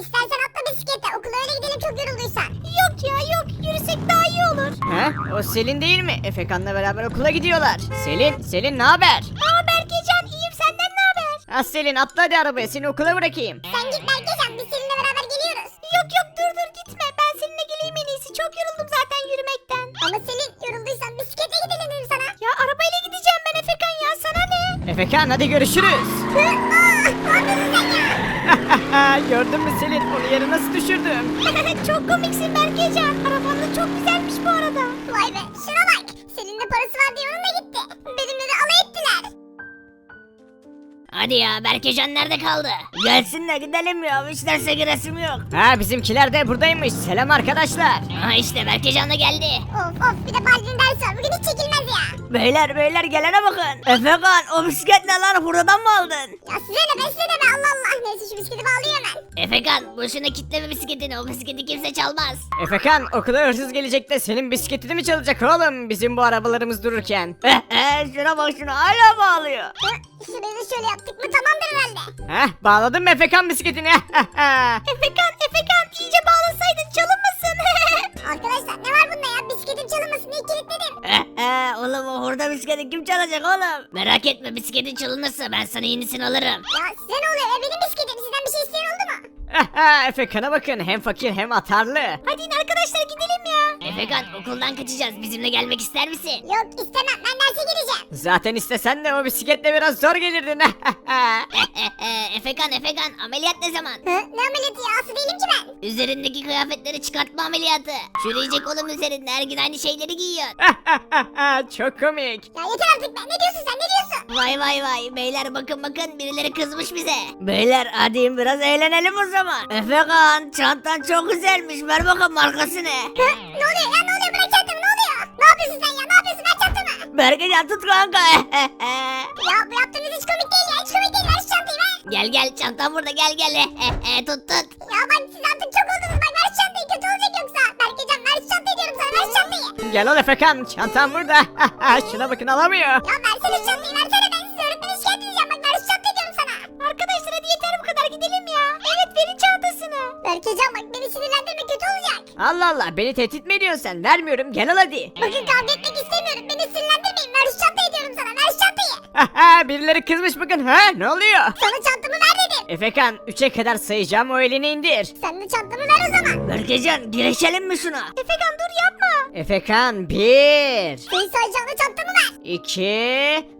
istersen atla bisiklete okula öyle gidelim çok yorulduysan. Yok ya yok yürüsek daha iyi olur. He? O Selin değil mi? Efekan'la beraber okula gidiyorlar. Selin, Selin ne haber? Aa Berkecan iyiyim senden ne haber? Ha Selin atla hadi arabaya seni okula bırakayım. Sen git Berkecan biz seninle beraber geliyoruz. Yok yok dur dur gitme ben seninle geleyim en iyisi çok yoruldum zaten yürümekten. Ama Selin yorulduysan bisiklete gidelim dedim sana. Ya arabayla gideceğim ben Efekan ya sana ne? Efekan hadi görüşürüz. Gördün mü Selin? Onu yere nasıl düşürdüm? çok komiksin Berkecan. Araban çok güzelmiş bu arada. Vay be şuna bak. Senin de parası var diye Hadi ya Berkecan nerede kaldı? Gelsin de gidelim ya. Hiç derse giresim yok. Ha bizimkiler de buradaymış. Selam arkadaşlar. Aha işte Berkecan da geldi. Of of bir de Baldi'nin dersi var. Bugün hiç çekilmez ya. Beyler beyler gelene bakın. Efekan o bisiklet ne lan? Buradan mı aldın? Ya size ne be size ne be Allah Allah. Neyse şu bisikleti bağlayayım hemen. Efekan boşuna kitleme bisikletini o bisikleti kimse çalmaz. Efekan okula hırsız gelecek de senin bisikletini mi çalacak oğlum? Bizim bu arabalarımız dururken. şuna bak şuna hala bağlıyor. Şurayı da şöyle yaptık mı tamamdır herhalde. Heh bağladın mı Efekan bisikletini? Efekan Efekan iyice bağlasaydın çalınmasın. Arkadaşlar ne var bunda ya? Bisikletim çalınmasın diye kilitledim. oğlum o hurda bisikleti kim çalacak oğlum? Merak etme bisikletin çalınırsa ben sana yenisini alırım. Ya size ne oluyor ya? Benim bisikletim sizden bir şey isteyen oldu mu? Efekan'a bakın hem fakir hem atarlı. Hadi in gidelim ya. Efekan okuldan kaçacağız bizimle gelmek ister misin? Yok istemem ben derse gireceğim. Zaten istesen de o bisikletle biraz zor gelirdin. Efekan Efekan ameliyat ne zaman? Hı? Ne ameliyatı ya? Aslı değilim ki ben. Üzerindeki kıyafetleri çıkartma ameliyatı. Çürüyecek oğlum üzerinde her gün aynı şeyleri giyiyor. Çok komik. Ya yeter artık be. Ne diyorsun sen ne diyorsun? Vay vay vay beyler bakın bakın birileri kızmış bize. Beyler hadi biraz eğlenelim o zaman. Efekan çantan çok güzelmiş ver bakalım markası ne? Hı? Ne oluyor ya ne oluyor? Bırak çantamı ne oluyor? Ne yapıyorsun sen ya? Ne yapıyorsun? Ver çantamı. Berkecan tut kanka. Ya bu yaptığınız hiç komik değil ya. Hiç komik değil. Ver şu çantayı ver. Gel gel çantam burada gel gel. tut tut. Ya bak siz artık çok oldunuz. Bak ver şu çantayı. Kötü olacak yoksa. Berkecan ver şu çantayı diyorum sana. Ver şu çantayı. Gel al Efekan çantam burada. Şuna bakın alamıyor. Ya versene Berkecan bak beni sinirlendirme kötü olacak. Allah Allah beni tehdit mi ediyorsun sen? Vermiyorum gel al hadi. Bakın kavga etmek istemiyorum. Beni sinirlendirmeyin. Ver şu çantayı diyorum sana. Ver şu çantayı. Birileri kızmış bakın ha ne oluyor? Sana çantamı ver dedim. Efekan 3'e kadar sayacağım o elini indir. Sen de çantamı ver o zaman. Berkecan girişelim mi şuna? Efekan dur yapma. Efekan 1 Senin sayacağına çantamı ver. 2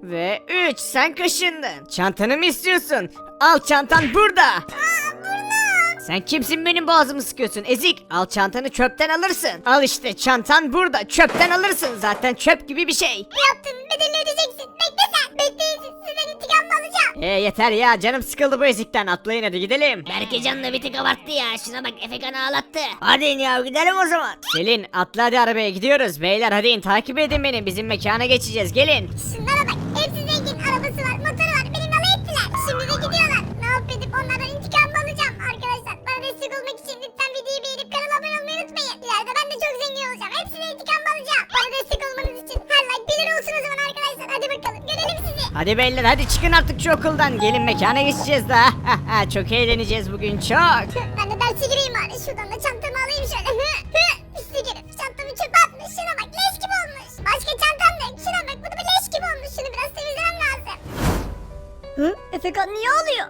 ve 3 sen kaşındın. Çantanı mı istiyorsun? Al çantan burada. Aa. Sen kimsin benim boğazımı sıkıyorsun ezik? Al çantanı çöpten alırsın. Al işte çantan burada çöpten alırsın zaten çöp gibi bir şey. Bu yaptığının bedelini ödeyeceksin. Bekle sen. Bekleyin siz. Sizden intikamımı alacağım. E yeter ya canım sıkıldı bu ezikten atlayın hadi gidelim. Berkecan da bir tık abarttı ya. Şuna bak Efekan'ı ağlattı. Hadi in ya gidelim o zaman. Selin atla hadi arabaya gidiyoruz. Beyler hadi in takip edin beni bizim mekana geçeceğiz gelin. Şunlara bak. Hadi beyler hadi çıkın artık şu okuldan. Gelin mekana geçeceğiz daha. çok eğleneceğiz bugün çok. Ben de derse gireyim bari. Şuradan da çantamı alayım şöyle. Hı, hı. Üstü girip çantamı çöpe atmış. Şuna bak leş gibi olmuş. Başka çantam da yok. Şuna bak bu da bir leş gibi olmuş. Şunu biraz temizlemem lazım. Hı? Efekan niye ağlıyor?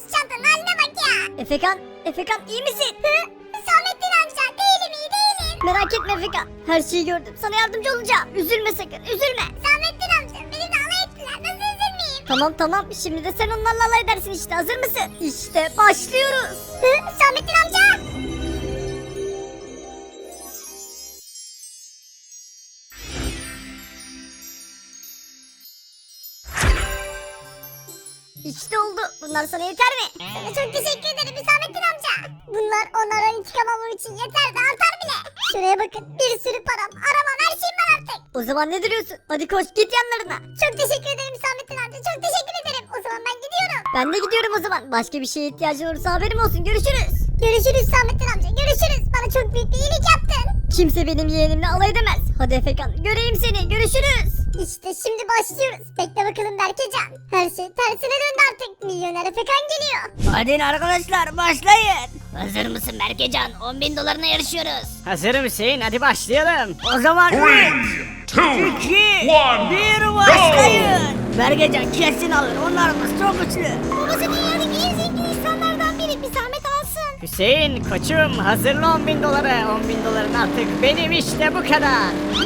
Şu çantanın haline bak ya. Efekan, Efekan iyi misin? Hı? Hüsamettin amca değilim iyi değilim. Merak etme Efekan. Her şeyi gördüm. Sana yardımcı olacağım. Üzülme sakın, üzülme. Tamam tamam. Şimdi de sen onlarla alay edersin işte. Hazır mısın? İşte başlıyoruz. Hı? Amca. İşte oldu. Bunlar sana yeter mi? Sana çok teşekkür ederim Hüsamettin amca. Bunlar onlara intikam almam için yeter de artar bile. Şuraya bakın bir sürü param, arabam artık. O zaman ne duruyorsun? Hadi koş git yanlarına. Çok teşekkür ederim Hüsamettin amca. Çok teşekkür ederim. O zaman ben gidiyorum. Ben de gidiyorum o zaman. Başka bir şeye ihtiyacın olursa haberim olsun. Görüşürüz. Görüşürüz Hüsamettin amca. Görüşürüz. Bana çok büyük bir iyilik yaptın. Kimse benim yeğenimle alay edemez. Hadi Efekan göreyim seni. Görüşürüz. İşte şimdi başlıyoruz. Bekle bakalım Berkecan. Her şey tersine döndü artık. Milyoner Efekan geliyor. Hadi arkadaşlar başlayın. Hazır mısın Berkecan? 10 bin dolarına yarışıyoruz. Hazırım Hüseyin hadi başlayalım. O zaman Three, two, one, go! Bergecan kesin alır. Onun arabası çok güçlü. Babası dünyadaki Hüseyin koçum hazırla 10 bin doları. 10 bin doların artık benim işte bu kadar.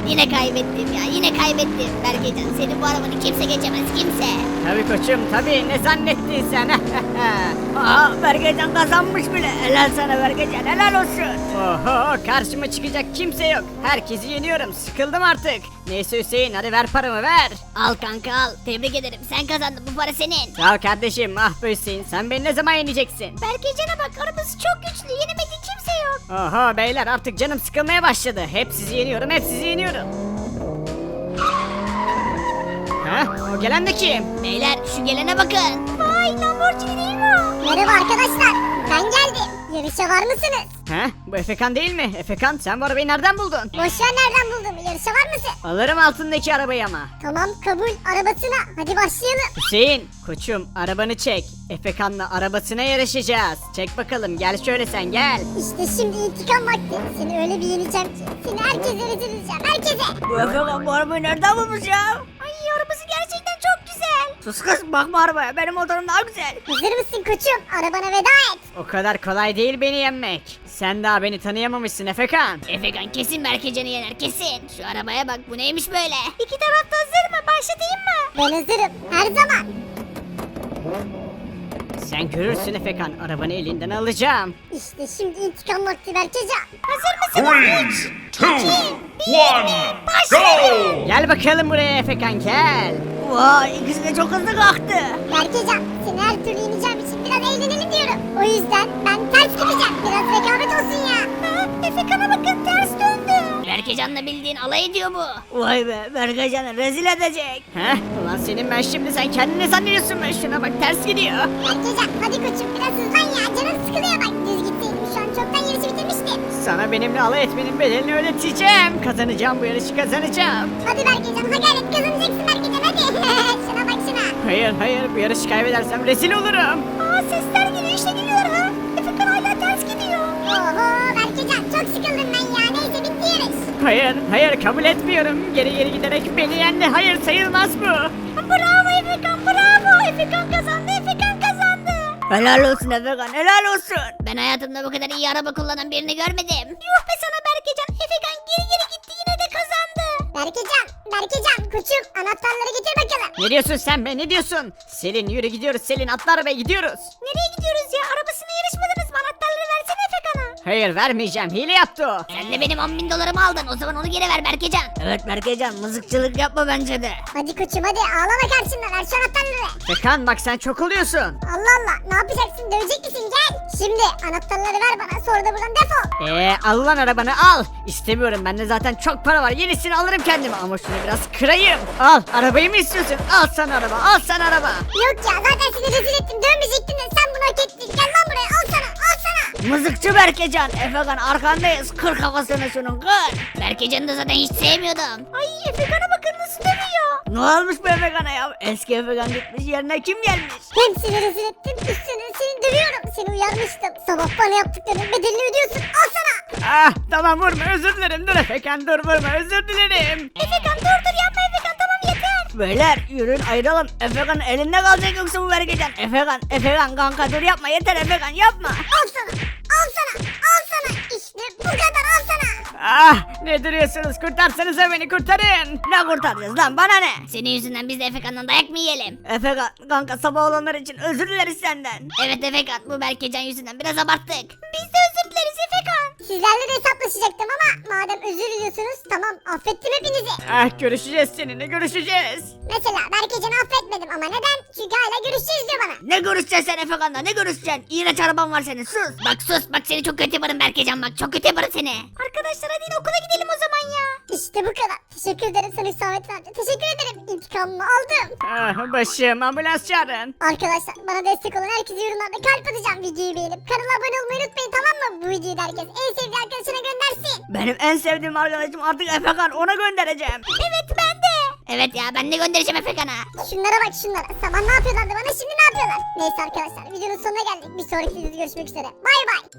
Yine kaybettim ya yine kaybettim. Berkecan senin bu arabanı kimse geçemez kimse. Tabii koçum tabii ne zannettin sen? Aa Bergecan kazanmış bile. Helal sana Bergecan helal olsun. Oho karşıma çıkacak kimse yok. Herkesi yeniyorum sıkıldım artık. Neyse Hüseyin hadi ver paramı ver. Al kanka al. Tebrik ederim sen kazandın bu para senin. Ol kardeşim ah be Hüseyin sen beni ne zaman yeneceksin? Berkecan'a bak arabası çok güçlü. Yenemediği kimse yok. Oho beyler artık canım sıkılmaya başladı. Hep sizi yeniyorum hep sizi yeniyorum. Ha o gelen de kim? Beyler şu gelene bakın. Vay Lamborghini değil mi o? Merhaba arkadaşlar. Ben geldim. Yarışa var mısınız? Ha bu Efekan değil mi? Efekan sen bu arabayı nereden buldun? Boş ver nereden buldum. Yarışa var mısın? Alırım altındaki arabayı ama. Tamam kabul. Arabasına. Hadi başlayalım. Hüseyin koçum arabanı çek. Efekan'la arabasına yarışacağız. Çek bakalım gel şöyle sen gel. İşte şimdi intikam vakti. Seni öyle bir yeneceğim ki. Seni herkese rezil edeceğim. Herkese. Bu Efekan bu arabayı nereden bulmuş ya? Ay arabası gerçekten çok güzel. Sus kız bakma arabaya benim motorum daha güzel. Hazır mısın koçum? Arabana veda et. O kadar kolay değil beni yenmek. Sen daha beni tanıyamamışsın Efekan. Efekan kesin Berkecan'ı yener kesin. Şu arabaya bak bu neymiş böyle. İki tarafta hazır mı? Başlatayım mı? Ben hazırım. Her zaman. Sen görürsün Efekan arabanı elinden alacağım. İşte şimdi intikam vakti Berkecan. Hazır Three, two, one, go! Gel bakalım buraya Efekan gel. Vay ikisi de çok hızlı kalktı. Berkecan seni her türlü yeneceğim için biraz eğlenelim diyorum. O yüzden ben ters gideceğim. Biraz rekabet olsun ya. Efekan'a bakın ters döndü. Berkecan'la bildiğin alay ediyor bu. Vay be Bergecan'ı rezil edecek. Heh ulan senin ben şimdi sen kendini zannediyorsun be şuna bak ters gidiyor. Berkecan hadi koçum biraz hızlan ya. Canım sıkılıyor bak. Düz gitseydim şu an çoktan yarışı bitirmiştim. Sana benimle alay etmenin bedelini ödeteceğim. Kazanacağım bu yarışı kazanacağım. Hadi Berkecan ha gayret kazanacaksın Berkecan hadi. şuna bak şuna. Hayır hayır bu yarışı kaybedersem rezil olurum. Aa sesler geliyor işte geliyor ha. Efekan hala ters gidiyor. Oho Berkecan çok sıkıldım Hayır hayır kabul etmiyorum. Geri geri giderek beni yendi. Hayır sayılmaz bu. Bravo Efekan bravo. Efekan kazandı Efekan kazandı. Helal olsun Efekan helal olsun. Ben hayatımda bu kadar iyi araba kullanan birini görmedim. Yuh be sana Berkecan. Efekan geri geri gitti yine de kazandı. Berkecan, Berkecan koçum anahtarları getir bakalım. Ne diyorsun sen be ne diyorsun? Selin yürü gidiyoruz Selin atla arabaya gidiyoruz. Nereye Hayır vermeyeceğim hile yaptı o. Sen de benim 10 bin dolarımı aldın. O zaman onu geri ver Berkecan. Evet Bergecan mızıkçılık yapma bence de. Hadi koçum hadi ağlama karşımda ver şu anahtarları. Efekan bak sen çok oluyorsun. Allah Allah ne yapacaksın dövecek misin gel. Şimdi anahtarları ver bana sonra da buradan defol. Eee al lan arabanı al. İstemiyorum bende zaten çok para var. Yenisini alırım kendime ama şunu biraz kırayım. Al arabayı mı istiyorsun? Al sana araba al sana araba. Yok ya zaten seni rezil ettim dövmeyecektin Mızıkçı Berkecan Efekan arkandayız kır kafasını şunun kır. Berkecan'ı da zaten hiç sevmiyordum. Ay Efekan'a bakın nasıl dövüyor. Ne olmuş bu Efekan'a ya? Eski Efekan gitmiş yerine kim gelmiş? Hem seni rezil ettim üstüne seni dövüyorum. Seni uyarmıştım. Sabah bana yaptıklarının bedelini ödüyorsun al sana. Ah tamam vurma özür dilerim. Dur Efekan dur vurma özür dilerim. Efekan dur dur yapma Efekan tamam yeter. Beyler yürüyün ayrılalım. Efekan elinde kalacak yoksa bu Berkecan. Efekan Efekan kanka dur yapma yeter Efekan yapma. Al sana al sana al sana. İşte bu kadar al sana. Ah ne duruyorsunuz kurtarsanıza beni kurtarın. Ne kurtaracağız lan bana ne? Senin yüzünden biz de Efekan'dan dayak mı yiyelim? Efekan kanka sabah olanlar için özür dileriz senden. Evet Efekan bu Berkecan yüzünden biraz abarttık. Biz de özür dileriz Efekan. Sizlerle de hesaplaşacaktım ama madem özür diliyorsunuz tamam affettim hepinizi. Ah görüşeceğiz seninle görüşeceğiz. Mesela Berkecan'ı affetmedim ama neden? Çünkü hala görüşeceğiz diyor bana. Ne görüşeceksin sen Efekan'la ne görüşeceksin? İğrenç araban var senin sus. Bak sus bak seni çok kötü yaparım Berkecan bak çok kötü yaparım seni. Arkadaşlar hadi okula gidelim o zaman ya. İşte bu kadar. Teşekkür ederim sana Hüsamettin amca. Teşekkür ederim. İntikamımı aldım. Ah başım ambulans çağırın. Arkadaşlar bana destek olan herkese yorumlarda kalp atacağım. Videoyu beğenip kanala abone olmayı unutmayın tamam mı? Bu videoyu da herkes en sevdiği arkadaşına göndersin. Benim en sevdiğim arkadaşım artık Efekan ona göndereceğim. Evet ben de. Evet ya ben de göndereceğim Efekan'a. Şunlara bak şunlara. Sabah ne yapıyorlardı bana şimdi ne yapıyorlar? Neyse arkadaşlar videonun sonuna geldik. Bir sonraki videoda görüşmek üzere. Bay bay.